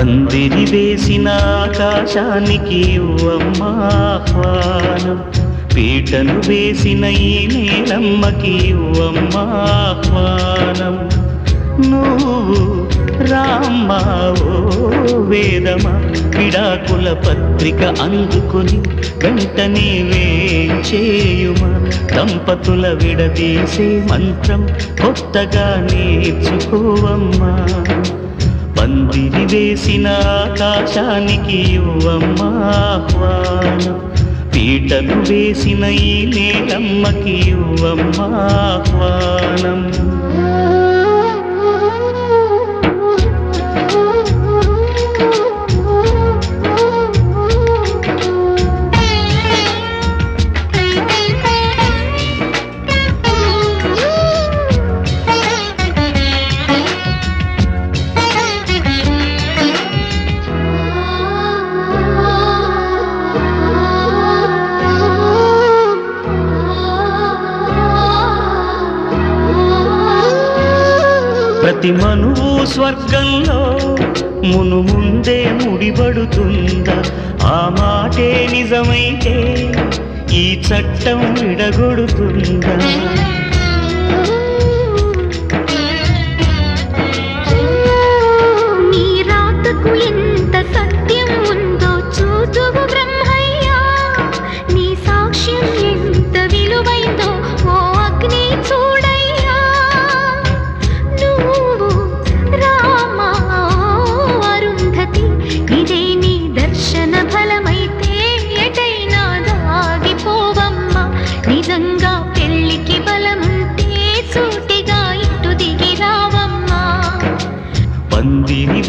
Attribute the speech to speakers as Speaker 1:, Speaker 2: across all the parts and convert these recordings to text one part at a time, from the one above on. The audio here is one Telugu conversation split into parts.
Speaker 1: పందిరి వేసిన ఆకాశానికి ఇవ్వమ్మా ఆహ్వానం. పీటను వేసిన ఈ నీలమ్మకి ఇవ్వమ్మా ఆహ్వానం. నువ్వు రామ్మావో వేదమా విడాకుల పత్రిక అందుకొని వెంటనే వేంచేయుమా దంపతుల విడదీసే మంత్రం కొత్తగా నేర్చుకోవమ్మా. పందిరి వేసిన ఆకాశానికి ఇవ్వమ్మా ఆహ్వానం. పీటలు వేసిన ఈ నేలమ్మకి ఇవ్వమ్మా ప్రతి మనువు స్వర్గంలో మును ముందే ముడిపడుతుందా? ఆ మాటే నిజమైతే ఈ చట్టం విడగొడుతుందా?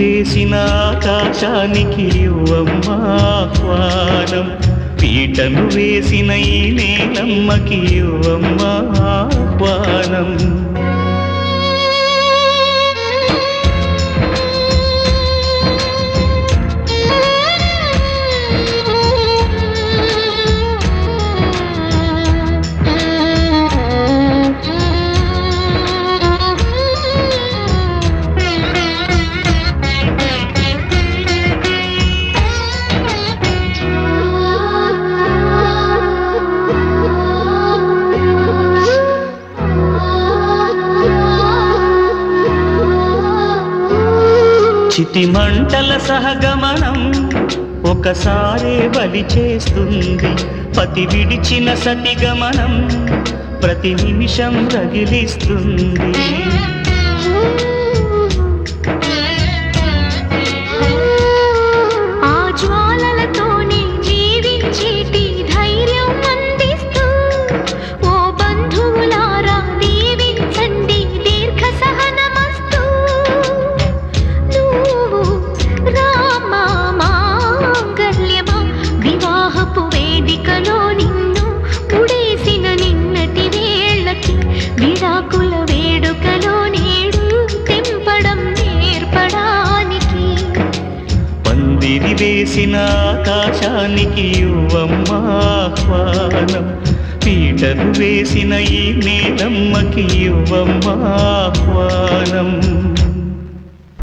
Speaker 1: చేసిన ఆకాశానికి ఇవ్వమ్మా ఆహ్వానం. పీటను వేసిన ఈ నేలమ్మకి ఇవ్వమ్మా చితి మంటల సహగమనం ఒకసారే బలి చేస్తుంది. పతి విడిచిన సతిగమనం ప్రతి నిమిషం రగిలిస్తుంది. పందిరి ఆకాశానికి ఇవ్వమ్మా ఆహ్వానం. పీటలు వేసిన ఈ నేలమ్మకి ఇవ్వమ్మా ఆహ్వానం.